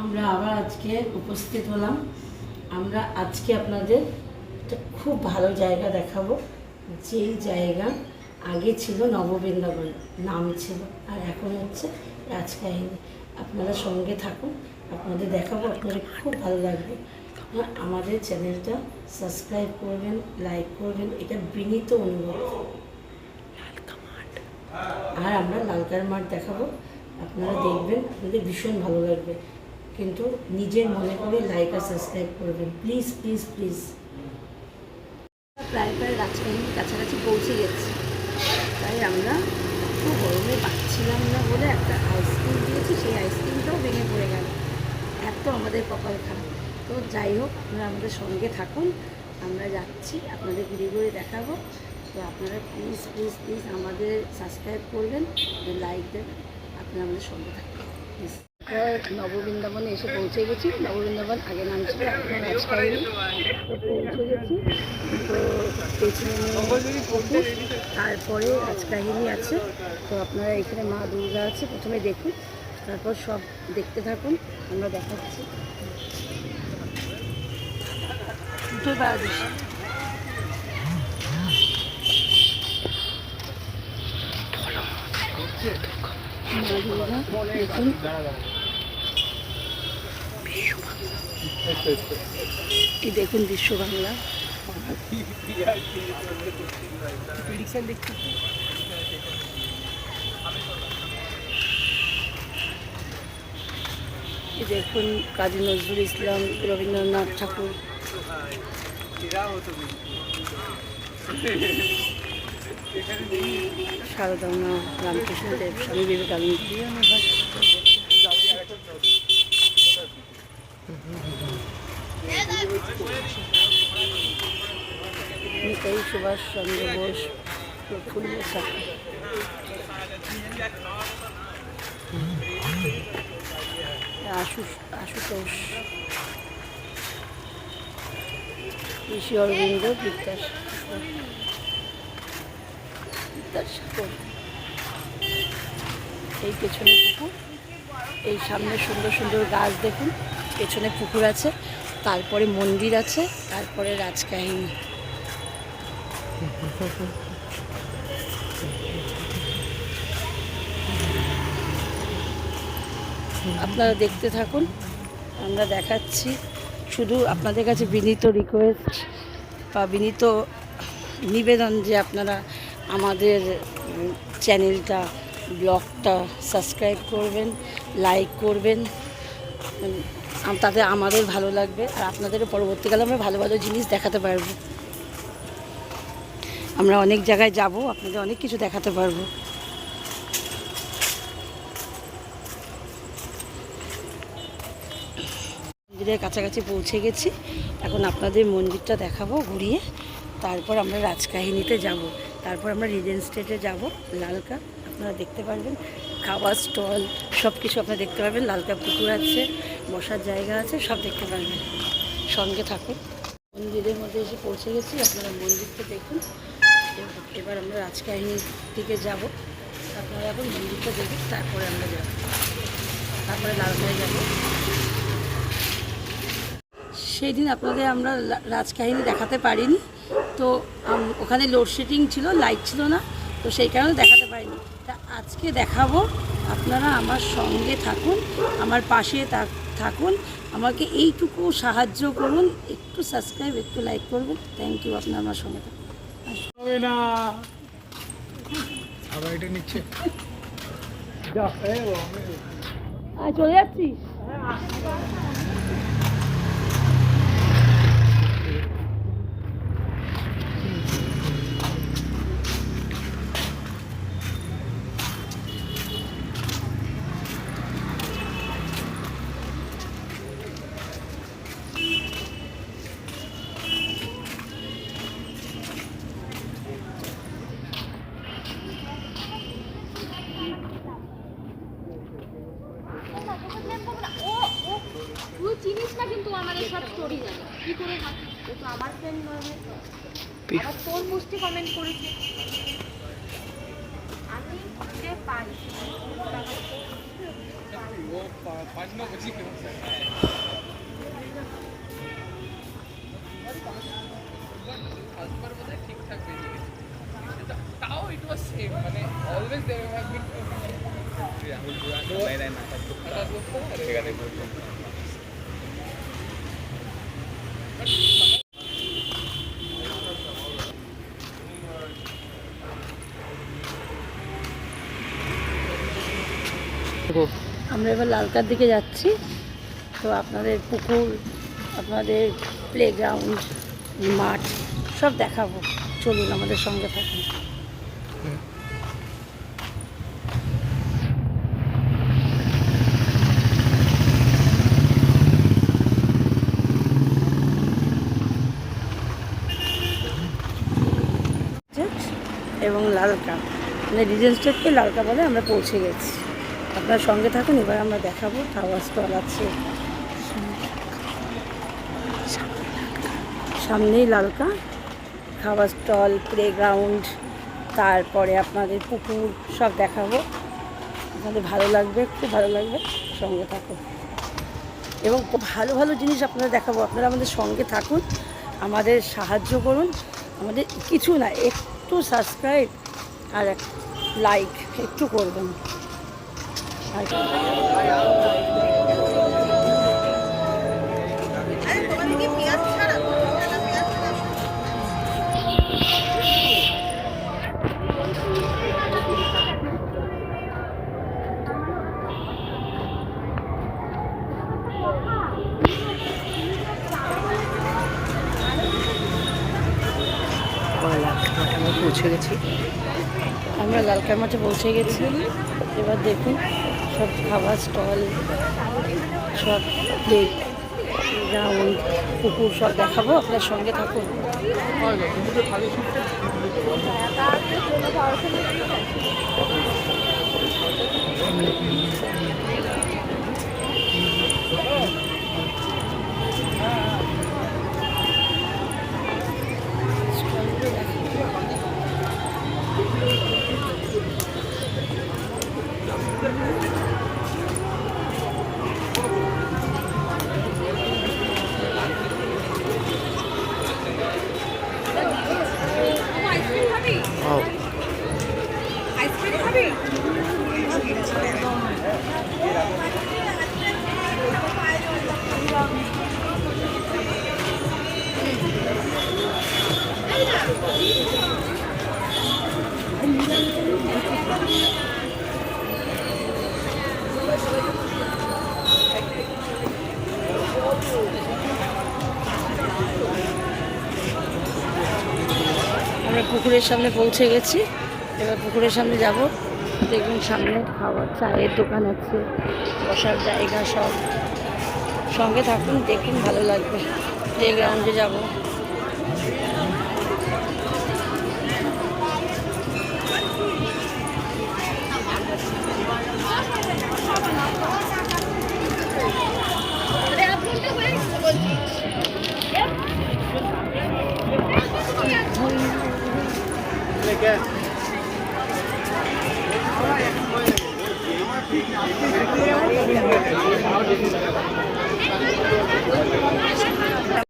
আমরা আবার আজকে উপস্থিত হলাম। আমরা আজকে আপনাদের একটা খুব ভালো জায়গা দেখাবো। যেই জায়গা আগে ছিল নববৃন্দাবন নাম ছিল আর এখন হচ্ছে রাজকাহিনী। আপনারা সঙ্গে থাকুন আপনাদের দেখাবো আপনাদের খুব ভালো লাগবে। আমাদের চ্যানেলটা সাবস্ক্রাইব করবেন লাইক করবেন এটা বিনীত অনুরোধ। আর আমরা লালকার মাঠ দেখাবো। আপনারা দেখবেন আপনাদের ভীষণ ভালো লাগবে। কিন্তু নিজের মনে করে লাইক আর সাবস্ক্রাইব করবেন। প্লিজ প্লিজ প্লিজ প্রায় প্রায় রাজকাহিনীর কাছাকাছি পৌঁছে গেছি। তাই আমরা একটু গরমে পাচ্ছিলাম না বলে একটা আইসক্রিম দিয়েছি, সেই আইসক্রিমটাও ভেঙে পড়ে গেল। এত আমাদের কপাল খারাপ। তো যাই হোক, আপনারা আমাদের সঙ্গে থাকুন। আমরা যাচ্ছি, আপনাদের ঘুরে ঘুরে দেখাবো। তো আপনারা প্লিজ প্লিজ প্লিজ আমাদের সাবস্ক্রাইব করবেন লাইক দেবেন। আপনারা আমাদের সঙ্গে থাকবেন। নববৃন্দাবনে এসে পৌঁছে গেছি। নববৃন্দাবন আগে নাম ছিল এখন রাজকাহিনী তো পৌঁছে গেছি। তো পেছনে পুকুর, তারপরে আছে। তো আপনারা এখানে মা দুর্গা আছে প্রথমে দেখুন। তারপর সব দেখতে থাকুন। আমরা দেখাচ্ছি। দুটো এই দেখুন বিশ্ব বাংলা। দেখুন কাজী নজরুল ইসলাম রবীন্দ্রনাথ ঠাকুর। সারদামা রামকৃষ্ণ দেব স্বামী বিবেকানন্দ। নেতাজি সুভাষ চন্দ্র বোস, প্রফুল্ল চাকরি আশু আশুতোষ। ঋষি অরবিন্দ এই পেছনে পুকুর, এই সামনে সুন্দর সুন্দর গাছ দেখুন, পেছনে পুকুর আছে, তারপরে মন্দির আছে, তারপরে রাজকাহিনী। আপনারা দেখতে থাকুন, আমরা দেখাচ্ছি, শুধু আপনাদের কাছে বিনীত রিকোয়েস্ট বা বিনীত নিবেদন যে আপনারা আমাদের চ্যানেলটা, ব্লগটা সাবস্ক্রাইব করবেন, লাইক করবেন। তাতে আমাদের ভালো লাগবে। আর আপনাদেরও পরবর্তীকালে আমরা ভালো ভালো জিনিস দেখাতে পারব। আমরা অনেক জায়গায় যাব, আপনাদের অনেক কিছু দেখাতে পারব। মন্দিরের কাছাকাছি পৌঁছে গেছি। এখন আপনাদের মন্দিরটা দেখাবো, ঘুরিয়ে। তারপর আমরা রাজকাহিনীতে যাব। তারপর আমরা রিজেন্ট স্টেটে যাব, লালকা, আপনারা দেখতে পারবেন। খাবার স্টল সব কিছু আপনারা দেখতে পারবেন। লালকা পুকুর আছে, বসার জায়গা আছে, সব দেখতে পারবেন। সঙ্গে থাকুন। মন্দিরের মধ্যে এসে পৌঁছে গেছি, আপনারা মন্দিরটা দেখুন। এবার- এবার আমরা রাজকাহিনীর দিকে যাব। আপনারা এখন মন্দিরটা দেখুন, তারপরে আমরা যাব। তারপরে লালকায় যাব। সেই দিন আপনাদের আমরা রাজকাহিনী দেখাতে পারিনি। তো ওখানে লোডশেডিং ছিল লাইট ছিল না তো সেই কারণে দেখাতে পারিনি। তা আজকে দেখাবো আপনারা আমার সঙ্গে থাকুন আমার পাশে থাকুন আমাকে এইটুকু সাহায্য করুন একটু সাবস্ক্রাইব একটু লাইক করবেন। থ্যাংক ইউ আপনার আমার সঙ্গে থাকুন। আবার এটা নিচ্ছে। চলে যাচ্ছিস? আমাদের সব স্টোরি জানে। কি করে ও তো আমার ফ্রেন্ড নয় আবার তোর মুষ্টি কমেন্ট করেছে? আমি যে পারি তাও ইট ওয়াজ সেম মানে অলওয়েজ দেয়ার হ্যাভ আমরা এবার লালকার দিকে যাচ্ছি। তো আপনাদের পুকুর, আপনাদের প্লেগ্রাউন্ড মাঠ, সব দেখাবো। চলুন আমাদের সঙ্গে থাকুন। এবং লালকা। মানে রিজেন্স স্টেটকে লালকা বলে আমরা পৌঁছে গেছি। আপনার সঙ্গে থাকুন, এবার আমরা দেখাবো খাওয়া স্টল আছে সামনেই লালকা খাওয়া স্টল প্লেগ্রাউন্ড তারপরে আপনাদের পুকুর, সব দেখাবো। আপনাদের ভালো লাগবে, খুব ভালো লাগবে, সঙ্গে থাকুন। এবং ভালো ভালো জিনিস আপনারা দেখাবো। আপনারা আমাদের সঙ্গে থাকুন, আমাদের সাহায্য করুন। আমাদের কিছু না একটু সাবস্ক্রাইব আর লাইক একটু করবেন। আর পৌঁছে গেছি। আমরা লালকার মাঠে পৌঁছে গেছি। এবার দেখুন, সব খাবার স্টল, সব প্লেট গ্রাউন্ড পুকুর সব দেখাবো, আপনার সঙ্গে থাকুন। আমরা পুকুরের সামনে পৌঁছে গেছি। এবার পুকুরের সামনে যাব। দেখুন সামনে খাওয়ার চায়ের দোকান আছে, বসার জায়গা সব। সঙ্গে থাকুন, দেখুন ভালো লাগবে। প্লে গ্রাউন্ডে যাব again.